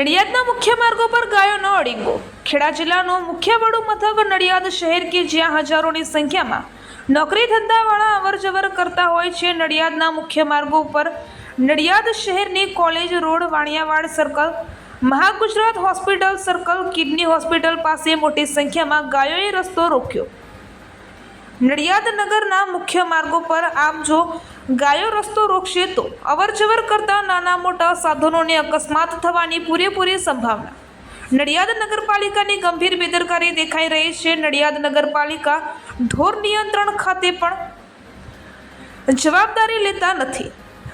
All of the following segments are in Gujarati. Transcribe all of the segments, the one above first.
નડિયાદના મુખ્ય માર્ગો પર ગાયોનો અડીંગો. ખેડા જિલ્લાનો મુખ્ય વડું મથક નડિયાદ શહેર કે જ્યાં હજારોની સંખ્યામાં નોકરી ધંધાવાળા અવરજવર કરતા હોય છે, નડિયાદના મુખ્ય માર્ગો ઉપર નડિયાદ શહેરની college road, Vaniyavad circle Mahagujarat hospital circle kidney hospital પાસે મોટી સંખ્યામાં ગાયોએ રસ્તો રોક્યો. નડિયાદ નગરના મુખ્ય માર્ગો પર આમ જો ગાયો રસ્તો રોકશે તો અવરજવર કરતા નાના મોટા સાધનોને અકસ્માત થવાની પૂરેપૂરી સંભાવના. નડિયાદ નગરપાલિકાની ગંભીર બેદરકારી દેખાઈ રહી છે. નડિયાદ નગરપાલિકા ઢોર નિયંત્રણ ખાતે પણ જવાબદારી લેતા નથી.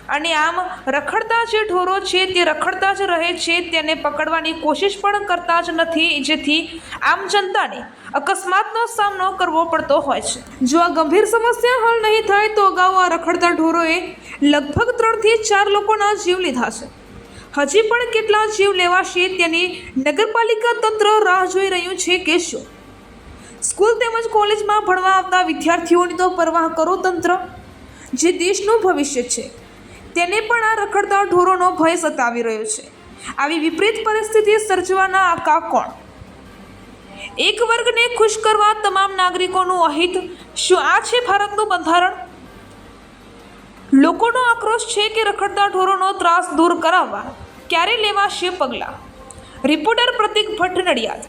અને આમ રખડતા જે ઢોરો છે, તે રખડતા જ રહે છે, તેને પકડવાની કોશિશ પણ કરતા જ નથી, જેથી આમ જનતાને અકસ્માતનો સામનો કરવો પડતો હોય છે. જો આ ગંભીર સમસ્યા હલ નહીં થાય, તો અગાઉ આ રખડતા ઢોરોએ લગભગ ત્રણથી ચાર લોકોના જીવ લીધા છે. હજી પણ કેટલા જીવ લેવાશે તેની નગરપાલિકા તંત્ર રાહ જોઈ રહ્યું છે કે શું? સ્કૂલ તેમજ કોલેજમાં ભણવા આવતા વિદ્યાર્થીઓની તો પરવાહ કરો તંત્ર, જે દેશનું ભવિષ્ય છે. તેને પણ આ રખડતા ઢોરોનો ભય સતાવી રહ્યો છે. આવી વિપરીત પરિસ્થિતિ સર્જવાના આકા કોણ એક વર્ગને ખુશ કરવા તમામ નાગરિકોનું અહિત, શું આ છે ભારતનું બંધારણ? લોકોનો આક્રોશ છે કે રખડતા ઢોરોનો ત્રાસ દૂર કરાવવા, ક્યારે લેવાશે પગલાં? રિપોર્ટર પ્રતિક ભટ્ટ નડિયાદ.